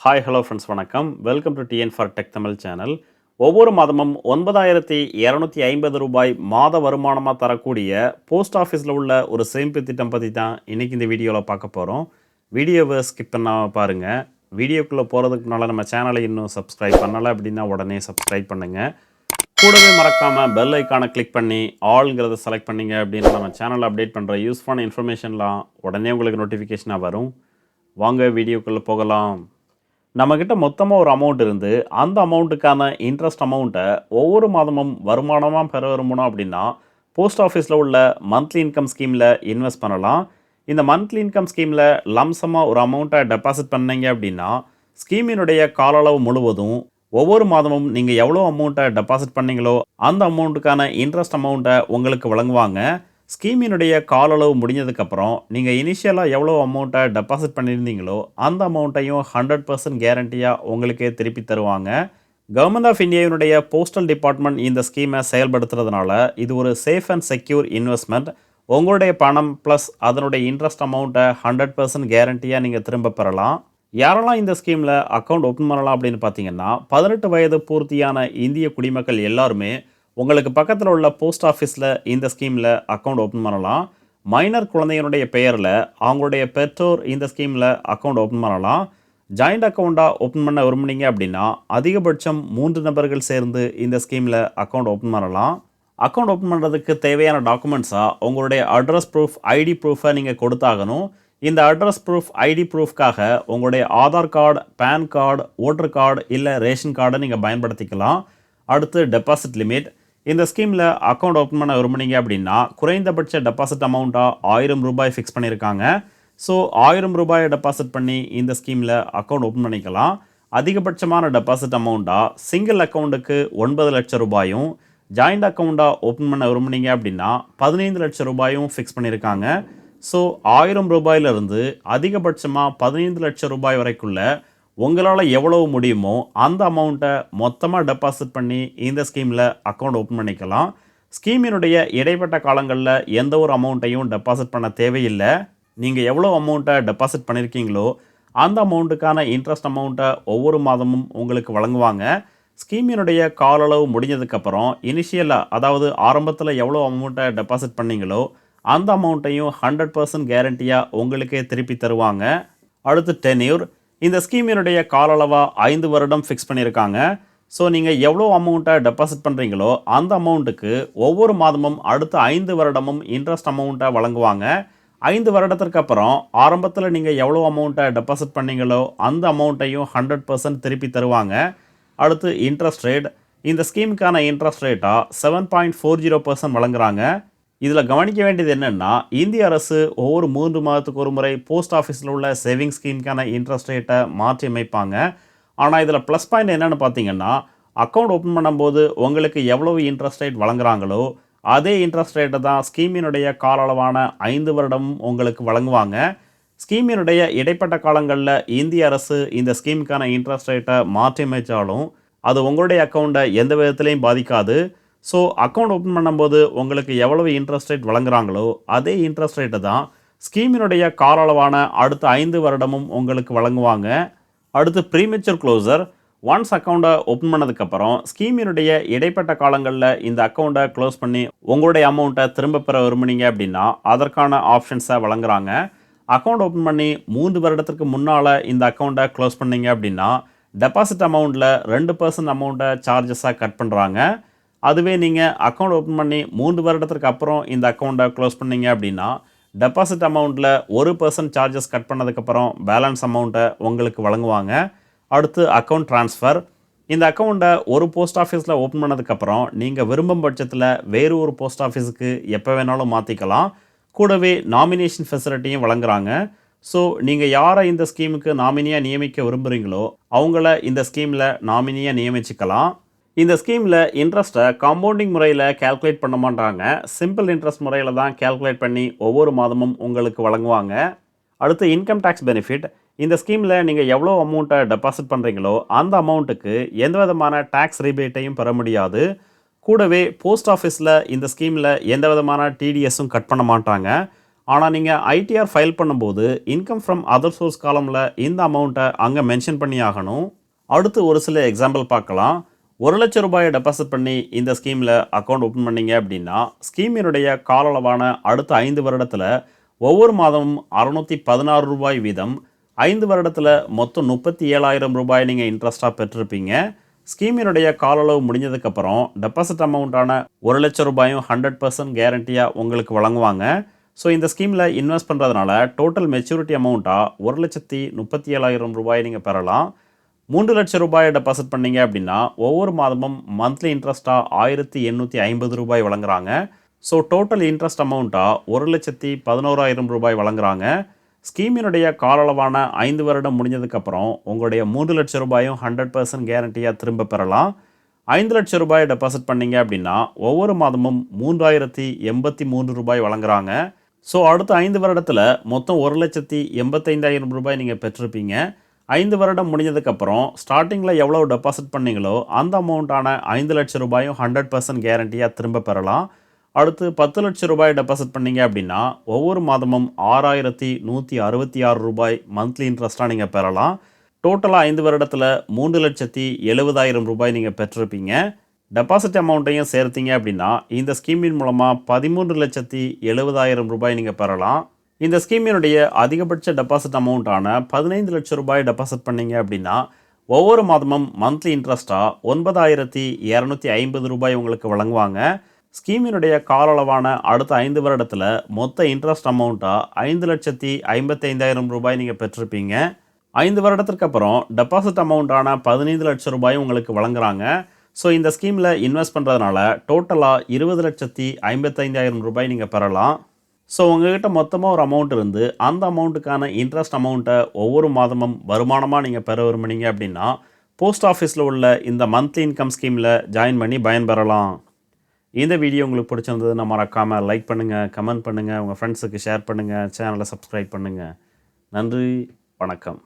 Hi hello friends வணக்கம். Welcome to TN for tech Tamil channel ஒவ்வொரு மாதமும் ஒன்பதாயிரத்தி இரநூத்தி ஐம்பது ரூபாய் மாத வருமானமாக தரக்கூடிய போஸ்ட் ஆஃபீஸில் உள்ள ஒரு சேமிப்பு திட்டம் பற்றி தான் இன்றைக்கி இந்த வீடியோவில் பார்க்க போகிறோம் வீடியோவை ஸ்கிப் பண்ணாமல் பாருங்கள் வீடியோக்குள்ளே போகிறதுக்கு முன்னால் நம்ம சேனலை இன்னும் சப்ஸ்கிரைப் பண்ணலை அப்படின்னா உடனே சப்ஸ்கிரைப் பண்ணுங்கள் கூடவே மறக்காமல் பெல் ஐக்கானை கிளிக் பண்ணி ஆல்ங்கிறத செலக்ட் பண்ணிங்க அப்படின்னா நம்ம சேனலில் அப்டேட் பண்ணுற யூஸ்ஃபுல்லான இன்ஃபர்மேஷன்லாம் உடனே உங்களுக்கு நோட்டிஃபிகேஷனாக வரும். வாங்க வீடியோக்குள்ளே போகலாம். நம்மக்கிட்ட மொத்தமாக ஒரு அமௌண்ட் இருந்து அந்த அமௌண்ட்டுக்கான இன்ட்ரெஸ்ட் அமௌண்ட்டை ஒவ்வொரு மாதமும் வருமானமாக பெற விரும்பணும் அப்படின்னா போஸ்ட் ஆஃபீஸில் உள்ள மந்த்லி இன்கம் ஸ்கீமில் இன்வெஸ்ட் பண்ணலாம். இந்த மந்த்லி இன்கம் ஸ்கீமில் லம்சமாக ஒரு அமௌண்ட்டை டெபாசிட் பண்ணீங்க அப்படின்னா ஸ்கீமினுடைய கால அளவு முழுவதும் ஒவ்வொரு மாதமும் நீங்கள் எவ்வளோ அமௌண்ட்டை டெபாசிட் பண்ணீங்களோ அந்த அமௌண்ட்டுக்கான இன்ட்ரெஸ்ட் அமௌண்ட்டை உங்களுக்கு வழங்குவாங்க. ஸ்கீமினுடைய கால அளவு முடிஞ்சதுக்கப்புறம் நீங்கள் இனிஷியலாக எவ்வளோ அமௌண்ட்டை டெபாசிட் பண்ணியிருந்தீங்களோ அந்த அமௌண்ட்டையும் ஹண்ட்ரட் பர்சன்ட் கேரண்டியாக உங்களுக்கே திருப்பி தருவாங்க. கவர்மெண்ட் ஆஃப் இந்தியாவினுடைய போஸ்டல் டிபார்ட்மெண்ட் இந்த ஸ்கீமை செயல்படுத்துறதுனால இது ஒரு சேஃப் அண்ட் செக்யூர் இன்வெஸ்ட்மெண்ட் உங்களுடைய பணம் ப்ளஸ் அதனுடைய இன்ட்ரெஸ்ட் அமௌண்ட்டை ஹண்ட்ரட் பர்சன்ட் கேரண்டியாக நீங்கள் திரும்ப பெறலாம். யாரெல்லாம் இந்த ஸ்கீமில் அக்கௌண்ட் ஓப்பன் பண்ணலாம் அப்படின்னு பார்த்தீங்கன்னா பதினெட்டு வயது பூர்த்தியான இந்திய குடிமக்கள் எல்லாருமே உங்களுக்கு பக்கத்தில் உள்ள போஸ்ட் ஆஃபீஸில் இந்த ஸ்கீமில் அக்கௌண்ட் ஓப்பன் பண்ணலாம். மைனர் குழந்தையினுடைய பெயரில் அவங்களுடைய பெற்றோர் இந்த ஸ்கீமில் அக்கௌண்ட் ஓப்பன் பண்ணலாம். ஜாயிண்ட் அக்கௌண்ட்டாக ஓப்பன் பண்ண விரும்புனீங்க அப்படின்னா அதிகபட்சம் மூன்று நபர்கள் சேர்ந்து இந்த ஸ்கீமில் அக்கௌண்ட் ஓப்பன் பண்ணலாம். அக்கௌண்ட் ஓப்பன் பண்ணுறதுக்கு தேவையான டாக்குமெண்ட்ஸாக உங்களுடைய அட்ரஸ் ப்ரூஃப் ஐடி ப்ரூஃபை நீங்கள் கொடுத்தாகணும். இந்த அட்ரஸ் ப்ரூஃப் ஐடி ப்ரூஃப்காக உங்களுடைய Aadhaar card PAN card voter card இல்லை ரேஷன் கார்டை நீங்கள் பயன்படுத்திக்கலாம். அடுத்து டெபாசிட் லிமிட் இந்த ஸ்கீமில் அக்கௌண்ட் ஓப்பன் பண்ண விரும்புனீங்க அப்படின்னா குறைந்தபட்ச டெபாசிட் அமௌண்ட்டாக ஆயிரம் ரூபாய் ஃபிக்ஸ் பண்ணியிருக்காங்க ஸோ ஆயிரம் ரூபாயை டெபாசிட் பண்ணி இந்த ஸ்கீமில் அக்கௌண்ட் ஓப்பன் பண்ணிக்கலாம். அதிகபட்சமான டெபாசிட் அமௌண்ட்டாக சிங்கிள் அக்கௌண்ட்டுக்கு ஒன்பது லட்சம் ரூபாயும் ஜாயிண்ட் அக்கௌண்ட்டாக ஓப்பன் பண்ண விரும்புனீங்க அப்படின்னா பதினைந்து லட்சம் ரூபாயும் ஃபிக்ஸ் பண்ணியிருக்காங்க ஸோ ஆயிரம் ரூபாயிலிருந்து அதிகபட்சமாக பதினைந்து லட்சம் ரூபாய் வரைக்குள்ள உங்களால் எவ்வளவு முடியுமோ அந்த அமௌண்ட்டை மொத்தமாக டெபாசிட் பண்ணி இந்த ஸ்கீமில் அக்கௌண்ட் ஓப்பன் பண்ணிக்கலாம். ஸ்கீமினுடைய இடைப்பட்ட காலங்களில் எந்த ஒரு அமௌண்ட்டையும் டெபாசிட் பண்ண தேவையில்லை. நீங்கள் எவ்வளோ அமௌண்ட்டை டெபாசிட் பண்ணியிருக்கீங்களோ அந்த அமௌண்ட்டுக்கான இன்ட்ரெஸ்ட் அமௌண்ட்டை ஒவ்வொரு மாதமும் உங்களுக்கு வழங்குவாங்க. ஸ்கீமினுடைய கால அளவு முடிஞ்சதுக்கப்புறம் இனிஷியலாக அதாவது ஆரம்பத்தில் எவ்வளோ அமௌண்ட்டை டெபாசிட் பண்ணீங்களோ அந்த அமௌண்ட்டையும் ஹண்ட்ரட் பர்சன்ட் கேரண்டியாக உங்களுக்கே திருப்பி தருவாங்க. அடுத்து டென்யூர் இந்த ஸ்கீமினுடைய கால அளவாக ஐந்து வருடம் ஃபிக்ஸ் பண்ணியிருக்காங்க. ஸோ நீங்கள் எவ்வளோ அமௌண்ட்டை டெபாசிட் பண்ணுறீங்களோ அந்த அமௌண்ட்டுக்கு ஒவ்வொரு மாதமும் அடுத்த ஐந்து வருடமும் இன்ட்ரெஸ்ட் அமௌண்ட்டை வழங்குவாங்க. ஐந்து வருடத்திற்கு அப்புறம் ஆரம்பத்தில் நீங்கள் எவ்வளோ அமௌண்ட்டை டெபாசிட் பண்ணீங்களோ அந்த அமௌண்ட்டையும் ஹண்ட்ரட் பர்சன்ட் திருப்பி தருவாங்க. அடுத்து இன்ட்ரெஸ்ட் ரேட் இந்த ஸ்கீமுக்கான இன்ட்ரெஸ்ட் ரேட்டாக seven point four zero percent வழங்குறாங்க. இதில் கவனிக்க வேண்டியது என்னென்னா இந்திய அரசு ஒவ்வொரு மூன்று மாதத்துக்கு ஒரு முறை போஸ்ட் ஆஃபீஸில் உள்ள சேவிங் ஸ்கீமுக்கான இன்ட்ரெஸ்ட் ரேட்டை மாற்றி அமைப்பாங்க. ஆனால் இதில் ப்ளஸ் பாயிண்ட் என்னென்னு பார்த்தீங்கன்னா அக்கௌண்ட் ஓப்பன் பண்ணும்போது உங்களுக்கு எவ்வளவு இன்ட்ரெஸ்ட் ரேட் வழங்குறாங்களோ அதே இன்ட்ரெஸ்ட் ரேட்டை தான் ஸ்கீமினுடைய கால அளவான ஐந்து வருடமும் உங்களுக்கு வழங்குவாங்க. ஸ்கீமினுடைய இடைப்பட்ட காலங்களில் இந்திய அரசு இந்த ஸ்கீமுக்கான இன்ட்ரெஸ்ட் ரேட்டை மாற்றி அமைச்சாலும் அது உங்களுடைய அக்கௌண்ட்டை எந்த விதத்துலையும் பாதிக்காது. ஸோ அக்கௌண்ட் ஓப்பன் பண்ணும்போது உங்களுக்கு எவ்வளவு இன்ட்ரெஸ்ட் ரேட் வழங்குறாங்களோ அதே இன்ட்ரெஸ்ட் ரேட்டை தான் ஸ்கீமினுடைய கால அளவான அடுத்த ஐந்து வருடமும் உங்களுக்கு வழங்குவாங்க. அடுத்து ப்ரீமெச்சூர் க்ளோசர் ஒன்ஸ் அக்கௌண்ட்டை ஓப்பன் பண்ணதுக்கப்புறம் ஸ்கீமினுடைய இடைப்பட்ட காலங்களில் இந்த அக்கௌண்ட்டை க்ளோஸ் பண்ணி உங்களுடைய அமௌண்ட்டை திரும்ப பெற விரும்புனீங்க அப்படின்னா அதற்கான ஆப்ஷன்ஸை வழங்குறாங்க. அக்கௌண்ட் ஓப்பன் பண்ணி மூன்று வருடத்திற்கு முன்னால் இந்த அக்கௌண்ட்டை க்ளோஸ் பண்ணீங்க அப்படின்னா டெபாசிட் அமௌண்ட்டில் ரெண்டு பர்சன்ட் அமௌண்ட்டை சார்ஜஸாக கட் பண்ணுறாங்க அதுவே நீங்கள் அக்கௌண்ட் ஓப்பன் பண்ணி மூன்று வருடத்திற்கு அப்புறம் இந்த அக்கௌண்ட்டை க்ளோஸ் பண்ணீங்க அப்படின்னா டெபாசிட் அமௌண்ட்டில் ஒரு பர்சன்ட் சார்ஜஸ் கட் பண்ணதுக்கப்புறம் பேலன்ஸ் அமௌண்ட்டை உங்களுக்கு வழங்குவாங்க. அடுத்து அக்கௌண்ட் ட்ரான்ஸ்ஃபர் இந்த அக்கௌண்ட்டை ஒரு போஸ்ட் ஆஃபீஸில் ஓப்பன் பண்ணதுக்கப்புறம் நீங்கள் விரும்பும் பட்சத்தில் வேறு ஒரு போஸ்ட் ஆஃபீஸுக்கு எப்போ வேணாலும் மாற்றிக்கலாம் கூடவே நாமினேஷன் ஃபெசிலிட்டியும் வழங்குறாங்க. ஸோ நீங்கள் யாரை இந்த ஸ்கீமுக்கு நாமினியாக நியமிக்க விரும்புகிறீங்களோ அவங்கள இந்த ஸ்கீமில் நாமினியாக நியமிச்சுக்கலாம். இந்த ஸ்கீமில் இன்ட்ரெஸ்ட்டை காம்பவுண்டிங் முறையில் கேல்குலேட் பண்ண மாட்டாங்க சிம்பிள் இன்ட்ரெஸ்ட் முறையில் தான் கேல்குலேட் பண்ணி ஒவ்வொரு மாதமும் உங்களுக்கு வழங்குவாங்க. அடுத்து இன்கம் டேக்ஸ் பெனிஃபிட் இந்த ஸ்கீமில் நீங்கள் எவ்வளோ அமௌண்ட்டை டெபாசிட் பண்ணுறீங்களோ அந்த அமௌண்ட்டுக்கு எந்த விதமான டேக்ஸ் ரிபேட்டையும் பெற முடியாது. கூடவே போஸ்ட் ஆஃபீஸில் இந்த ஸ்கீமில் எந்த விதமான டிடிஎஸும் கட் பண்ண மாட்டாங்க. ஆனால் நீங்கள் ஐடிஆர் ஃபைல் பண்ணும்போது இன்கம் ஃப்ரம் அதர் சோர்ஸ் காலமில் இந்த அமௌண்ட்டை அங்கே மென்ஷன் பண்ணி ஆகணும் அடுத்து ஒரு சில எக்ஸாம்பிள் பார்க்கலாம். ஒரு லட்சம் ரூபாயை டெபாசிட் பண்ணி இந்த ஸ்கீமில் அக்கௌண்ட் ஓப்பன் பண்ணிங்க அப்படின்னா ஸ்கீமினுடைய கால அளவான அடுத்த ஐந்து வருடத்தில் ஒவ்வொரு மாதமும் அறநூற்றி பதினாறு ரூபாய் வீதம் ஐந்து வருடத்தில் மொத்தம் முப்பத்தி ஏழாயிரம் ரூபாய் நீங்கள் இன்ட்ரெஸ்ட்டாக பெற்றிருப்பீங்க. ஸ்கீமினுடைய கால அளவு முடிஞ்சதுக்கப்புறம் டெபாசிட் அமௌண்ட்டான ஒரு லட்சம் ரூபாயும் ஹண்ட்ரட் பர்சன்ட் கேரண்டியாக உங்களுக்கு வழங்குவாங்க. ஸோ இந்த ஸ்கீமில் இன்வெஸ்ட் பண்ணுறதுனால டோட்டல் மெச்சூரிட்டி அமௌண்ட்டாக ஒரு லட்சத்தி முப்பத்தி ஏழாயிரம் ரூபாய் நீங்கள் பெறலாம். மூன்று லட்சம் ரூபாயை டெபாசிட் பண்ணீங்க அப்படின்னா ஒவ்வொரு மாதமும் மந்த்லி இன்ட்ரெஸ்ட்டாக ஆயிரத்தி எண்ணூற்றி ஐம்பது ரூபாய் வழங்குறாங்க. ஸோ டோட்டல் இன்ட்ரெஸ்ட் அமௌண்ட்டாக ஒரு லட்சத்தி பதினோராயிரம் ரூபாய் வழங்குறாங்க. ஸ்கீமினுடைய கால அளவான ஐந்து வருடம் முடிஞ்சதுக்கப்புறம் உங்களுடைய மூன்று லட்சம் ரூபாயும் ஹண்ட்ரட் பர்சன்ட் கேரண்டியாக திரும்ப பெறலாம். ஐந்து லட்சம் ரூபாய் டெபாசிட் பண்ணீங்க அப்படின்னா ஒவ்வொரு மாதமும் மூன்றாயிரத்தி எண்பத்தி மூன்று ரூபாய் வழங்குறாங்க. ஸோ அடுத்த ஐந்து வருடத்தில் மொத்தம் ஒரு லட்சத்தி எண்பத்தைந்தாயிரம் ரூபாய் நீங்கள் பெற்றிருப்பீங்க. ஐந்து வருடம் முடிஞ்சதுக்கப்புறம் ஸ்டார்டிங்கில் எவ்வளோ டெபாசிட் பண்ணீங்களோ அந்த அமௌண்ட்டான ஐந்து லட்சம் ரூபாயும் ஹண்ட்ரட் பர்சன்ட் கேரண்டியாக திரும்ப பெறலாம். அடுத்து பத்து லட்சம் ரூபாய் டெபாசிட் பண்ணீங்க அப்படின்னா ஒவ்வொரு மாதமும் ஆறாயிரத்தி நூற்றி அறுபத்தி ஆறு ரூபாய் மந்த்லி இன்ட்ரெஸ்ட்டாக நீங்கள் பெறலாம். டோட்டலாக ஐந்து வருடத்தில் மூன்று லட்சத்தி எழுபதாயிரம் ரூபாய் நீங்கள் பெற்றிருப்பீங்க. டெபாசிட் அமௌண்ட்டையும் சேர்த்தீங்க அப்படின்னா இந்த ஸ்கீமின் மூலமாக பதிமூன்று லட்சத்தி எழுபதாயிரம் ரூபாய் நீங்கள் பெறலாம். இந்த ஸ்கீமினுடைய அதிகபட்ச டெபாசிட் அமௌண்ட்டான பதினைந்து லட்சம் ரூபாய் டெபாசிட் பண்ணீங்க அப்படின்னா ஒவ்வொரு மாதமும் மந்த்லி இன்ட்ரெஸ்ட்டாக ஒன்பதாயிரத்தி இரநூத்தி ஐம்பது ரூபாய் உங்களுக்கு வழங்குவாங்க. ஸ்கீமினுடைய கால அளவான அடுத்த ஐந்து வருடத்தில் மொத்த இன்ட்ரெஸ்ட் அமௌண்ட்டாக ஐந்து லட்சத்தி ஐம்பத்தைந்தாயிரம் ரூபாய் நீங்கள் பெற்றிருப்பீங்க. ஐந்து வருடத்திற்கு அப்புறம் டெபாசிட் அமௌண்ட்டான பதினைந்து லட்சம் ரூபாய் உங்களுக்கு வழங்குறாங்க. ஸோ இந்த ஸ்கீமில் இன்வெஸ்ட் பண்ணுறதுனால டோட்டலாக இருபது லட்சத்தி ஐம்பத்தைந்தாயிரம் ரூபாய் நீங்கள் பெறலாம். ஸோ உங்ககிட்ட மொத்தமாக ஒரு அமௌண்ட் இருந்து அந்த அமௌண்ட்டுக்கான இன்ட்ரெஸ்ட் அமௌண்ட்டை ஒவ்வொரு மாதமும் வருமானமாக நீங்கள் பெற விரும்புனீங்க அப்படின்னா போஸ்ட் ஆஃபீஸில் உள்ள இந்த மந்த்லி இன்கம் ஸ்கீமில் ஜாயின் பண்ணி பயன்பெறலாம். இந்த வீடியோ உங்களுக்கு பிடிச்சிருந்ததுன்னா மறக்காமல் லைக் பண்ணுங்கள் கமெண்ட் பண்ணுங்கள் உங்கள் ஃப்ரெண்ட்ஸுக்கு ஷேர் பண்ணுங்கள் சேனலை சப்ஸ்கிரைப் பண்ணுங்கள் நன்றி வணக்கம்.